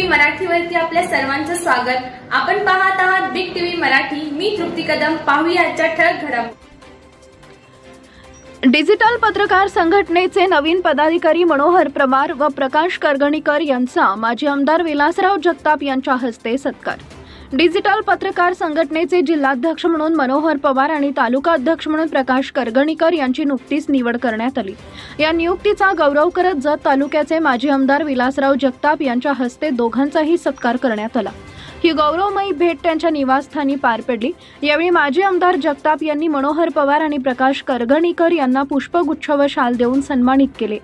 TV मराठीवरती आपल्या सर्वांचं स्वागत. आपण पाहत आहात बिग टीव्ही मराठी. मी तृप्ती कदम. पाहूया आजच्या ठळक घडामोडी. डिजिटल पत्रकार संघटनेचे नवीन पदाधिकारी मनोहर प्रवार व प्रकाश करगणीकर यांचा माजी आमदार विलासराव जगताप यांच्या हस्ते सत्कार. डिजिटल पत्रकार संघटनेचे जिल्हाध्यक्ष म्हणून मनोहर पवार आणि तालुका अध्यक्ष म्हणून प्रकाश करगणीकर यांची नुकतीच निवड करण्यात आली. या नियुक्तीचा गौरव करत जत तालुक्याचे माजी आमदार विलासराव जगताप यांच्या हस्ते दोघांचाही सत्कार करण्यात आला. ही गौरवमयी भेट त्यांच्या निवासस्थानी पार पडली. यावेळी माजी आमदार जगताप यांनी मनोहर पवार आणि प्रकाश करगणीकर यांना पुष्पगुच्छ व शाल देऊन सन्मानित केले.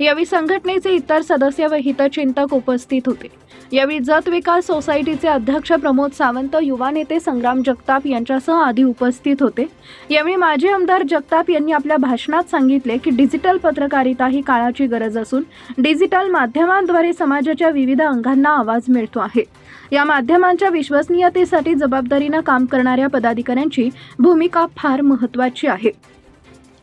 यावेळी संघटनेचे इतर सदस्य व हितचिंतक उपस्थित होते. यावेळी जत विकास सोसायटीचे अध्यक्ष प्रमोद सावंत युवा नेते संग्राम जगताप यांच्यासह आधी उपस्थित होते. यावेळी माजी आमदार जगताप यांनी आपल्या भाषणात सांगितले की डिजिटल पत्रकारिता ही काळाची गरज असून डिजिटल माध्यमांद्वारे समाजाच्या विविध अंगांना आवाज मिळतो आहे. या माध्यमांच्या विश्वसनीयतेसाठी जबाबदारीनं काम करणाऱ्या पदाधिकाऱ्यांची भूमिका फार महत्त्वाची आहे.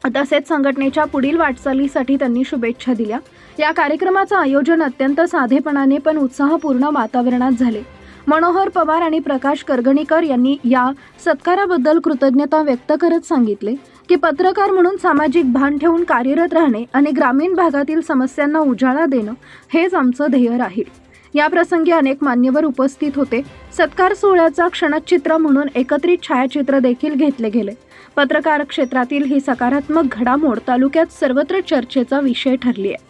तसेच संघटनेच्या पुढील वाटचालीसाठी त्यांनी शुभेच्छा दिल्या. या कार्यक्रमाचं आयोजन अत्यंत साधेपणाने पण उत्साहपूर्ण वातावरणात झाले. मनोहर पवार आणि प्रकाश करगणीकर यांनी या सत्काराबद्दल कृतज्ञता व्यक्त करत सांगितले की पत्रकार म्हणून सामाजिक भान ठेवून कार्यरत राहणे आणि ग्रामीण भागातील समस्यांना उजाळा देणं हेच आमचं ध्येय राहील. या प्रसंगी अनेक मान्यवर उपस्थित होते. सत्कार सोहळ्याचा क्षणचित्र म्हणून एकत्रित छायाचित्र देखील घेतले गेले. पत्रकार क्षेत्रातील ही सकारात्मक घडामोड तालुक्यात सर्वत्र चर्चेचा विषय ठरली आहे